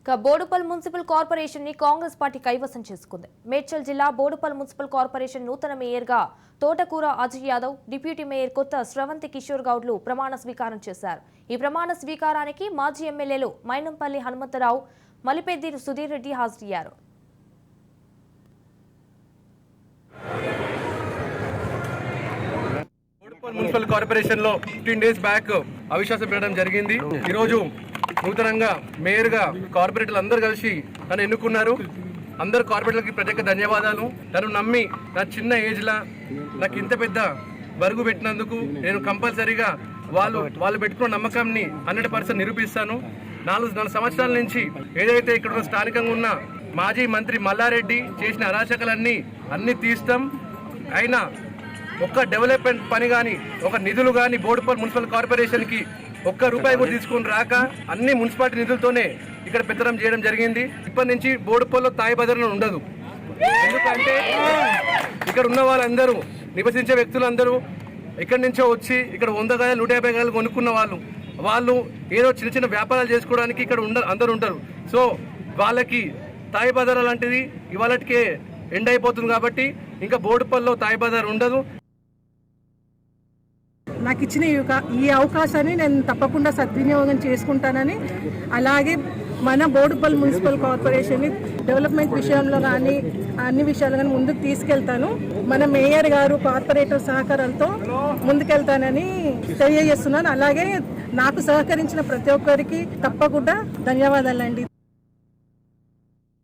ఇక బోడుపల్ మున్సిపల్ కార్పొరేషన్ని కాంగ్రెస్ పార్టీ కైవసం చేసుకుంది. మేడ్చల్ జిల్లా బోడుపల్ మున్సిపల్ కార్పొరేషన్ నూతన మేయర్గా తోటకూర అజయ్ యాదవ్ డిప్యూటీ మేయర్ కొత్త స్రవంతి కిషోర్ గౌడ్లు ప్రమాణ స్వీకారం చేశారు. ఈ ప్రమాణ స్వీకారానికి మాజీ ఎమ్మెల్యేలు మైనంపల్లి హనుమంతరావు మలిపెద్ది సుధీర్ రెడ్డి హాజరయ్యారు. మున్సిపల్ కార్పొరేషన్లో ఫిఫ్టీన్ డేస్ బ్యాక్ అవిశ్వాసం పెట్టడం జరిగింది. ఈరోజు నూతనంగా మేయర్గా కార్పొరేటర్లు అందరు కలిసి నన్ను ఎన్నుకున్నారు. అందరు కార్పొరేటర్లకి ప్రత్యేక ధన్యవాదాలు. నన్ను నమ్మి నా చిన్న ఏజ్లా నాకు ఇంత పెద్ద బరుగు పెట్టినందుకు నేను కంపల్సరీగా వాళ్ళు వాళ్ళు పెట్టుకున్న నమ్మకాన్ని హండ్రెడ్ పర్సెంట్ నిరూపిస్తాను. నాలుగు నాలుగు సంవత్సరాల నుంచి ఏదైతే ఇక్కడ ఉన్న స్థానికంగా ఉన్న మాజీ మంత్రి మల్లారెడ్డి చేసిన అరాచకలన్నీ అన్ని తీస్తాం. అయినా ఒక్క డెవలప్మెంట్ పని కానీ ఒక నిధులు కానీ బోడుపల్ మున్సిపల్ కార్పొరేషన్కి ఒక్క రూపాయి కూడా తీసుకొని రాక అన్ని మున్సిపాలిటీ నిధులతోనే ఇక్కడ పెత్తనం చేయడం జరిగింది. ఇప్పటి నుంచి బోడుపల్లో తాయి ఉండదు. ఎందుకంటే ఇక్కడ ఉన్న వాళ్ళందరూ నివసించే వ్యక్తులందరూ ఇక్కడి నుంచో వచ్చి ఇక్కడ వంద గాయలు నూట యాభై గాయలు కొనుక్కున్న వాళ్ళు. వాళ్ళు ఏదో చిన్న చిన్న వ్యాపారాలు చేసుకోవడానికి ఇక్కడ ఉండ అందరు ఉంటారు. సో వాళ్ళకి తాయి బజార్ లాంటిది ఇవాళకే ఎండ్ అయిపోతుంది కాబట్టి ఇంకా బోర్డుపల్లో తాయి బజార్ ఉండదు. నాకు ఇచ్చిన ఈ ఈ అవకాశాన్ని నేను తప్పకుండా సద్వినియోగం చేసుకుంటానని అలాగే మన బోడుపల్ మున్సిపల్ కార్పొరేషన్ని డెవలప్మెంట్ విషయంలో కానీ అన్ని విషయాలు కానీ ముందుకు తీసుకెళ్తాను. మన మేయర్ గారు కార్పొరేటర్ సహకారంతో ముందుకెళ్తానని తెలియజేస్తున్నాను. అలాగే నాకు సహకరించిన ప్రతి ఒక్కరికి తప్పకుండా ధన్యవాదాలండి.